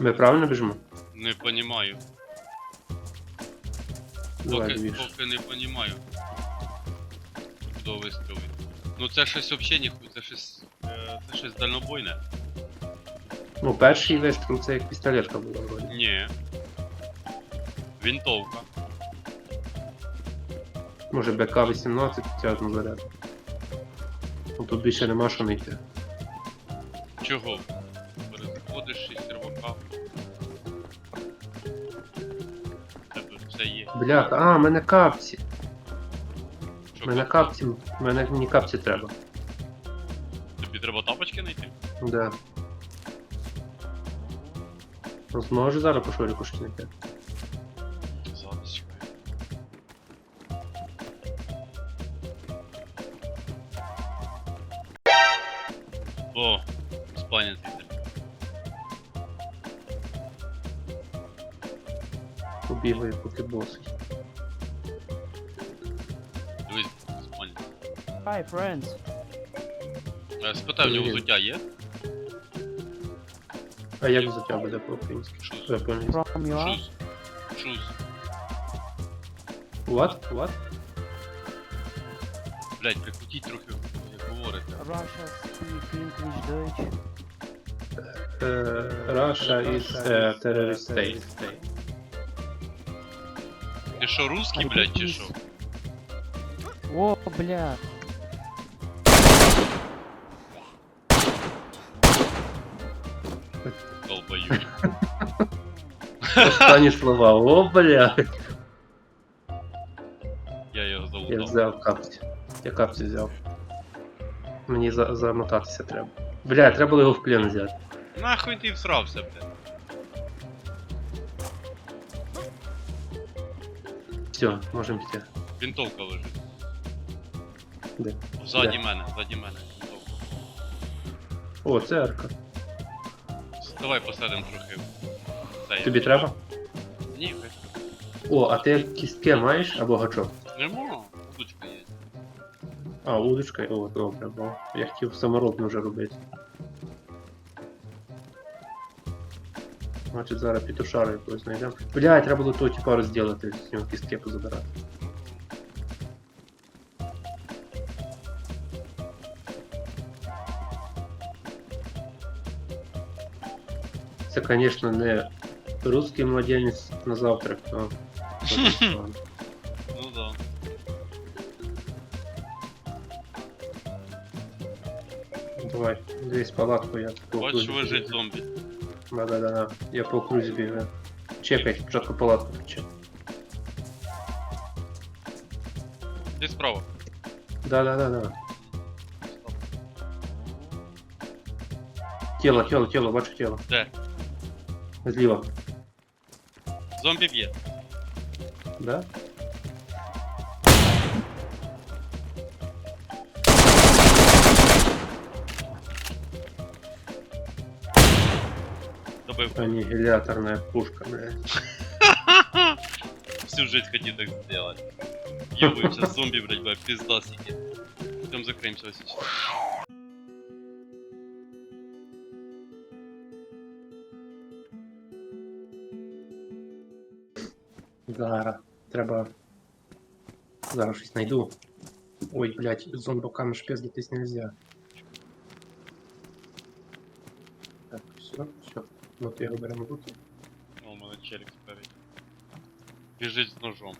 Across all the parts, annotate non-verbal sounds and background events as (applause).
Ми правильно біжимо? Не понімаю. Давай, Поки, двіж. поки не понімаю. Куди вистрілити. Ну це щось взагалі ніхуй, це щось. е, Це щось дальнобойне. Ну, перший вистріл це як пістолетка була вроді. Ні. Вінтовка. Може БК-18 тягну заряд. Ну тут більше нема що не йти. Чого? Тебе є. Бляха, а, в мене капці. В мене капці. в мене мені капці треба. Тобі треба тапочки знайти? Да. Ну, зможу зараз по шоріку щось знайти. Hi, friends. Е, Спитай, в нього Блін. взуття є? А як взуття буде по-українськи? Шуз. Що по-англійськи? From you are? Шуз. Шуз. What? What? Блять, прикрутіть трохи, як говорите. Russia speak English, Deutsch. Е, Russia is a terrorist state. Ти що, русский, блять, чи що? О, бля. Останні слова. О, бля. Я його Я залутав. взяв капці. Я капці взяв. Мені за замотатися треба. Бля, треба було його в плен взяти. Нахуй ти всрався, блядь. Все, можемо піти. Вінтовка лежить. Де? Ззаді Де? мене, ззаді мене. Вінтовка. О, це арка. Давай посадимо трохи. Цей. Тобі треба? Ні, хай. О, а ти кістки маєш або гачок? Нема. Удочка є. А, удочка, о, добре, бо я хотів саморобно вже робити. Значить, зараз петушару якогось знайдемо. Блядь, треба було того типа розділити, з нього кістки позабирати. Це, звісно, не русський младенець на завтрак, но... Ну да. Давай, десь палатку я по Бачиш, окрузі лежить бігаю. зомбі. Да, да, да, да. Я по окрузі бігаю. Чекай, спочатку палатку включи. Ти справа. Да, да, да, да. Тіло, тіло, тіло, бачу тіло. Де? Зліва. Зомбі б'є. Да? Добив. Аннигиляторная пушка, блядь. (laughs) Всю жизнь хотів так сделать. Ебаю, сейчас зомби, блядь, бля, пизда сидит. Идем закроемся сейчас. Зараз. Треба. Зараз щось знайду. Ой, блядь, зомбаками ж пиздитись нельзя. Так, все, все. Ну ти його беремо тут. О, у мене челик спереді. Біжить з ножом.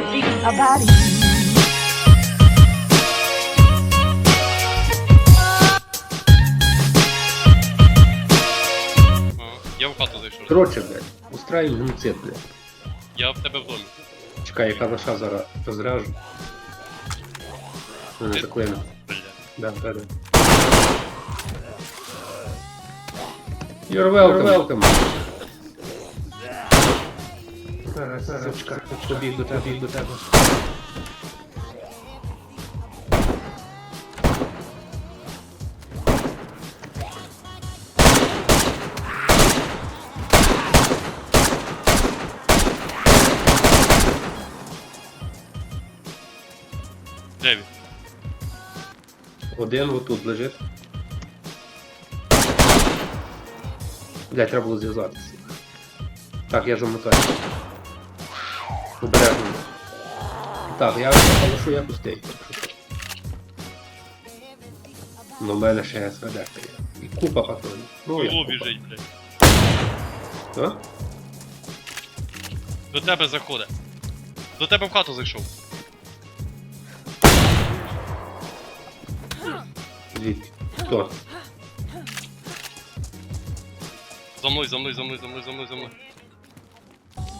About you. Я в хату зайшов. Коротше, блядь, устраїмо геноцид, блядь. Я в тебе в домі. Чекай, яка наша зараз розряжу. Мене Ти- заклину. Бля. Да, да, да. You're welcome. Зараз, зараз, побіг до тебе, побіг до тебе. Де він? Один отут лежить. Блять, треба було зв'язатися. Так, я замотаю. Обережно. Так, я залишу я пустий. Ну, в мене ще СВД є. І купа патронів. Ну, я Хуйло купа. біжить, блядь. А? До тебе заходить. До тебе в хату зайшов. Звідки? Хто? За мною, за мною, за мною, за мною, за мною, за мною.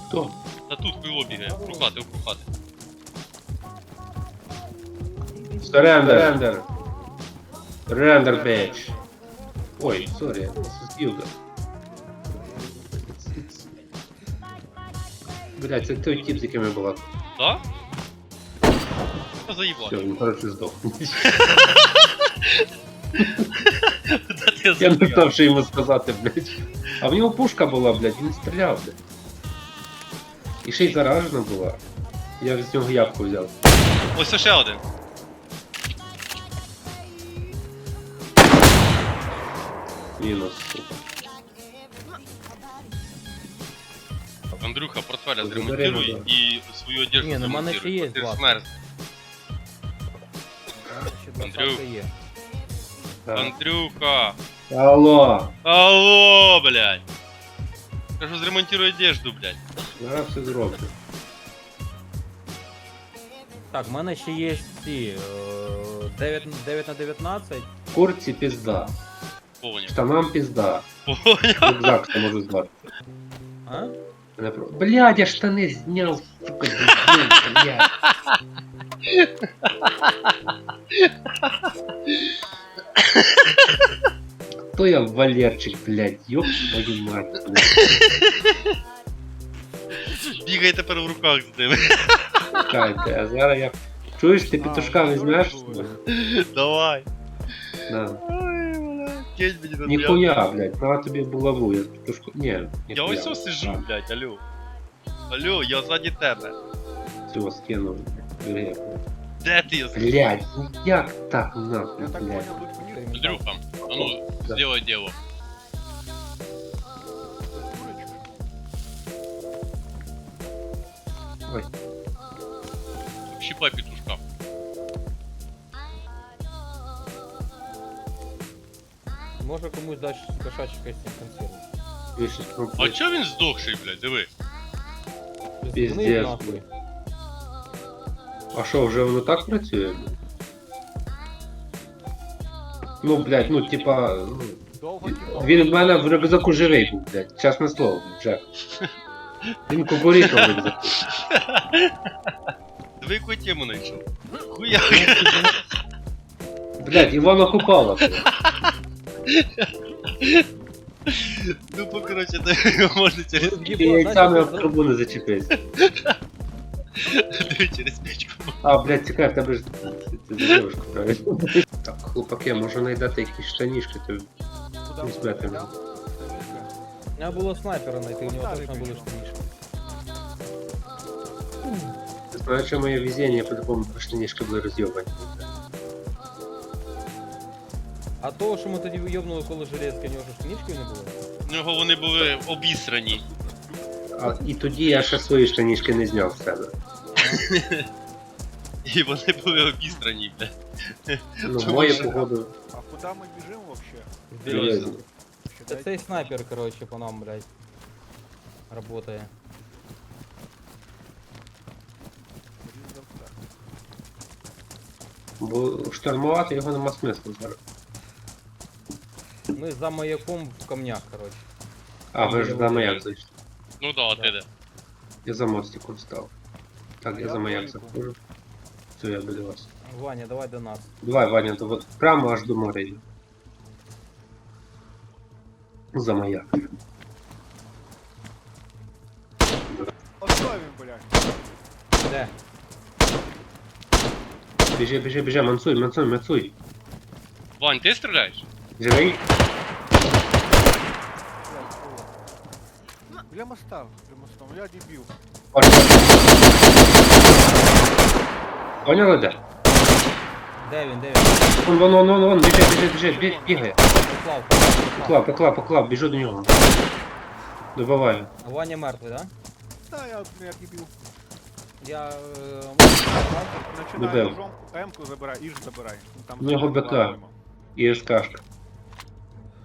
Хто? Та тут хуйло бігає, округ хати, округ хати. Surrender. Surrender. Surrender, bitch. Ой, сорі, Yuga. Блять, це той тип, з яким я була. Да? Та заїбла. Все, він коротше здох. (laughs) Та ти Я не заїбла. знав, що йому сказати, блять. А в нього пушка була, блять, він стріляв, блять. І ще й заражена була. Я з нього ябку взяв. Ось ще один. Мінус, сука. Андрюха, портфеля Забери зремонтируй його. і свою одежду Ні, ну, в мене ще зремонтируй, є бо Ти ж два. змерз. Ще Андрюх. двадцятка є. Так. Андрюха! Алло! Алло, блядь! Кажу, зремонтируй одежду, блядь. Зараз все зроблю. Так, в мене ще є ці е, 9, 9 на 19. Курці пізда. Поняв. Штанам пізда. Поняв. Рюкзак це можу звати. А? Мене про... Блядь, я штани зняв, сука, дебіл, блядь. Кто я Валерчик, блядь, ёб твою мать, блядь. Бігай тепер в руках з ними. Чекайте, а зараз я... Чуєш, ти петушка візьмеш? Давай. На. Ой, блядь. Кинь мені на Ніхуя, блядь, на тобі булаву, я петушку... Ні, Я ніхуя. ось ось сижу, блядь, алло. Алло, я ззаді тебе. Все, скинув. блядь. Де ти? Блядь, ну як так нахуй, блядь. Андрюха, а ну, Да. сделай дело. Ой. Щипай петушка. Може комусь дати кошачий костюм консерву. Ви щось А пробуєте. чо він здохший, блядь, диви? Пиздец, Зупини нахуй. блядь. А що, вже воно так працює? Ну, блядь, ну типа. Ну, він в мене в рюкзаку живий був, блядь. Чесне слово, Джек. Він кукурікав в рюкзаку. Диви, яку тему знайшов. Хуя. Блядь, Івана Купала. Ну, по короче, да, можна через, І яйцями об трубу не зачепився. диви, через печку. А, блядь, цікаво, в тебе ж ти девушка, правильно? Так, хлопаки, може знайдете якісь штанішки, то візьмете. мене. Треба було снайпера знайти, у нього точно були штанішки. Ти моє везіння по-любому штанішки були розйобані. А то, що ми тоді вийобнули коло железки, у нього ж штанішків не було? В нього вони були обісрані. А, і тоді я ще свої штанішки не зняв з себе. (laughs) І вони були обістрані, блядь. Ну, Тому моє що- погоду А куда мы бежим вообще? серйозно. Це цей снайпер, короче, по нам, блядь. Работає. Блин, Бо штурмувати його нема смислу зараз. Ми за маяком в камнях, коротше. А, ви ж за маяк зайшли. Ну да, а ти де? Я за мостиком став. Так, я Я за маяк поїду. заходжу. Все, я біля вас. Ваня, давай до нас. Давай, Ваня, то от прямо аж до моря йду. За маяк. Оставим, блядь. Де? Біжи, біжи, біжи, мансуй, мансуй, мансуй. Вань, ти стріляєш? Живий? Блядь, ой. Для моста, для моста. Ну я дебил. Поняли де? Де він, де він? Вон, вон, вон, вон, вон, біжи, біжи, біжи, бі- бігає. Поклав, поклав. Поклав, поклав, біжу до нього. Добиваю. Ваня мертвий, да? Да, я, я дебил. Я... Е... Начинаю ножом, М-ку забирай, Іж забирай. Ну, Там У нього БК. І СКшка.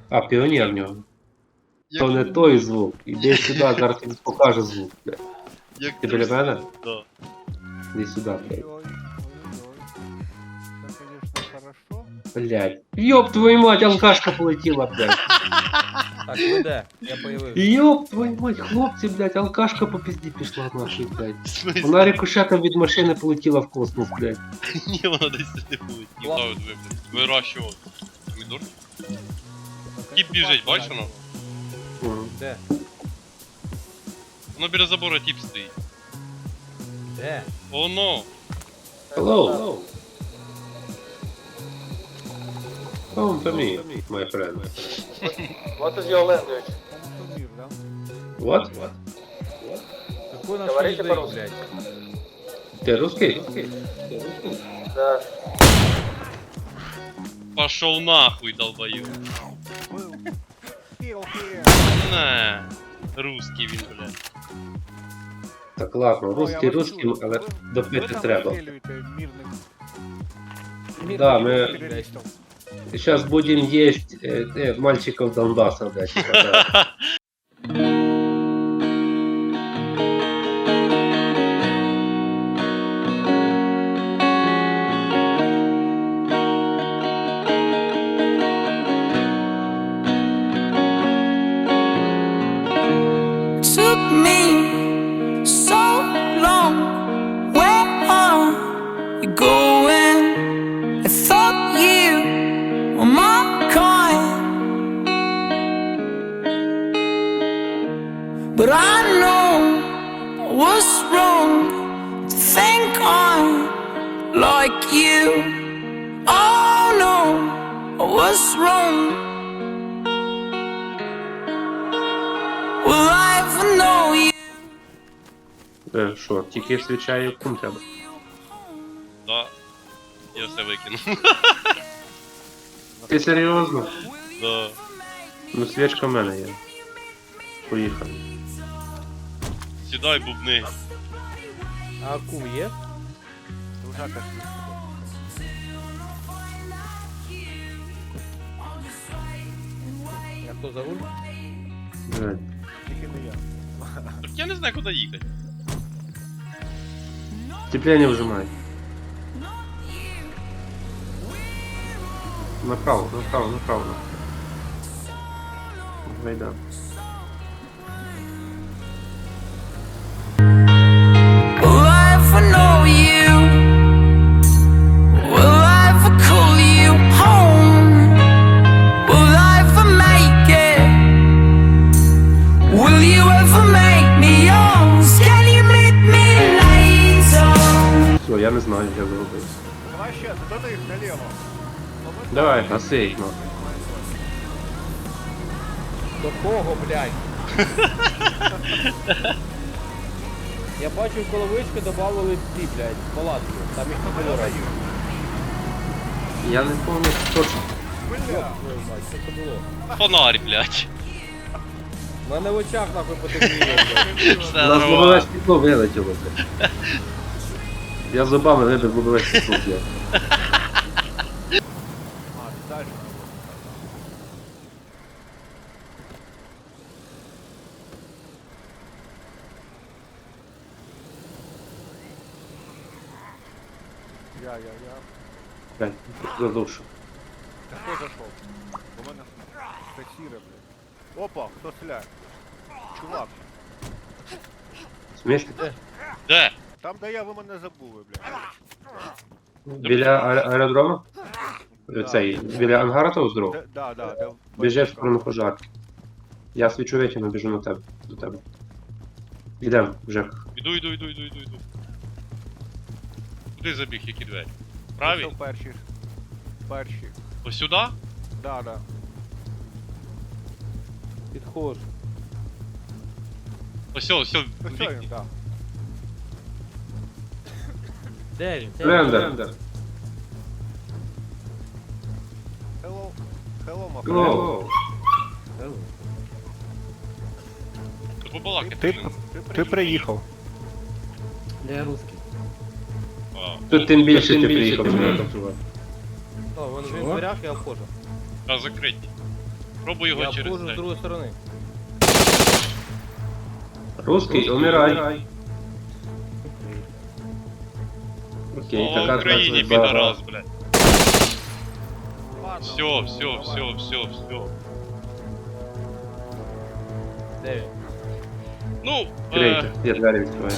А, піонер в нього. То не той звук. Іди сюди, зараз тобі покаже звук. бля. Як Ти біля мене? Да. Іди сюди, блядь. хорошо. Блядь. Ёб твою мать, алкашка полетіла, блядь. Так, ви де? Я появився. Ёб твою мать, хлопці, блядь, алкашка по пізді пішла нахуй, блядь. В смислі? Вона рикошетом від машини полетіла в космос, блядь. Ні, вона десь сюди полетіла. Ладно. Ставить ви, блядь. Вирощував. Помідор? Тіп біжить, бачиш воно? Мгм. Де? Воно біля забору тіп стоїть. Де? Оно! Hello. Come to me, my friend. What is your language? What? Какой Говорите по-русски. блядь? Ты русский? Да. Пошел нахуй, долбою! Русский він, блядь. Так ладно, русский русским, але добити треба. Да, ми сейчас будем есть э, э, мальчиков Донбасса, блядь. (laughs) и took тільки свіча і кум треба. Да. Я все викинув. Ти серйозно? Да. Ну свічка в мене є. Поїхали. Сідай, бубни. А кум є? Дружака. А хто за руль? Блядь. Тільки не я. Так я не знаю, куди їхати. Сцепление выжимай. Направо, направо, направо. Войда. Давай, насить, ну. До кого, блядь? Я бачу, в коловичку додавали ці, блядь, палатки. Там їх не було раніше. Я не пам'ятаю точно. Йоп, твою мать, що це було? Фонарь, блядь. У мене в очах нахуй потемніло, (laughs) блядь. У Все нас лобове нормально. стекло вилетіло, блядь. Я зубами вибив лобове стекло, блядь. Задушу. Хто зайшов? У мене спеціра, блядь. Опа, хто стріляє? Чувак, смислі? Де? там де я ви мене забули, блядь. Біля аер- аеродрому? Цей, біля ангара того здорового? Де, да, да, де. Біжи в сторону пожарки. Я свічу витягну, біжу на тебе, до тебе. Йдем, Жек. Іду, іду, іду, іду, іду, іду. Куди забіг, які двері? Праві? там Перші. Перші. Ось сюди? Да, да. Підходжу. Ось, ось, ось. Ось що він, да. Де він? Де він? Блендер. Hello. Hello, my friend. Hello. Ти побалакати. Ти, ти приїхав. Де русський? А, Тут тим більше ти приїхав. О, він він в дверях, я обходжу. Та закриті. Пробуй його Я через обходжу з це. другої сторони. Русский, умирай. Окей, О, така Україні, трансляція. блядь. Все, все, все, все, все. Де він? Ну, е, Крейте, я двері відкриваю.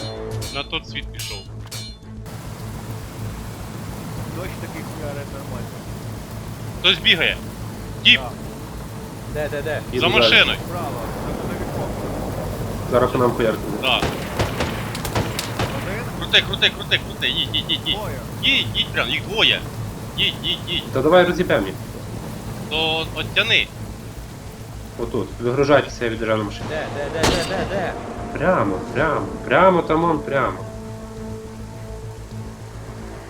на тот світ пішов. Дощ такий хуярить нормально. Хтось бігає. Тіп, Де, де, де? За далі. машиною. Право. Зараз по нам хуяркне. Да. Один, Крути, крути, крути, крути, їдь, їдь, їдь, їдь. двоє. Їдь, їдь прям, їх двоє. Їдь, їдь, їдь. Та давай розіб'ємо їх. То оттяни. Отут. Вигружайтеся, я від'їжджаю на машину. Де, де, де, де, де, де? Прямо, прямо, прямо там он, прямо.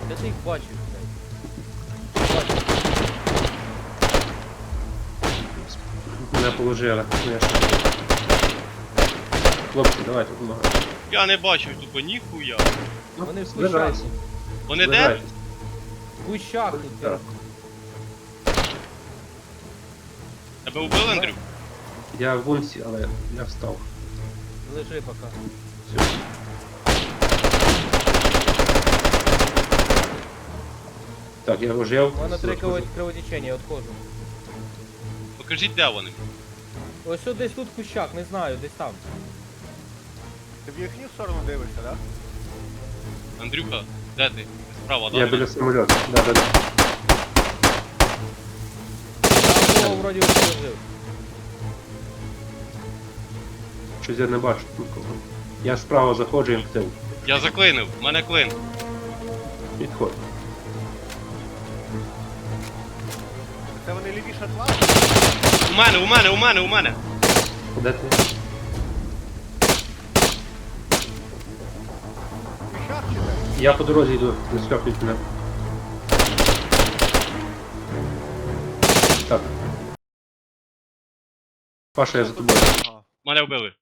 Де ти їх бачиш, положили. Ну, я ще- Хлопці, давайте допомагайте. Я не бачу тупо ніхуя. Ну, Вони в зближайтесь, кущах. Вони де? В кущах тут. Так. Тебе вбили, Андрюк? Я в унці, але я встав. Лежи поки. Все. Так, я вожив. У мене три крово- кровотечення, я відходжу. Покажіть, де вони. Ось десь тут в кущах, не знаю, десь там. Ти в їхню сторону дивишся, да? Андрюха, де ти? Справа, да? Я біля самольоту. Да, да, да. Там було вроді положив. Щось я не бачу нікого. Я справа заходжу і в тил. Я заклинив, в мене клин. Відходь. Це вони лівіше від вас? У мене, у мене, у мене, у мене. Де ти? В кущах чи де? Я по дорозі йду, не схльопніть мене. Так. Паша, я за тобою. Мене вбили.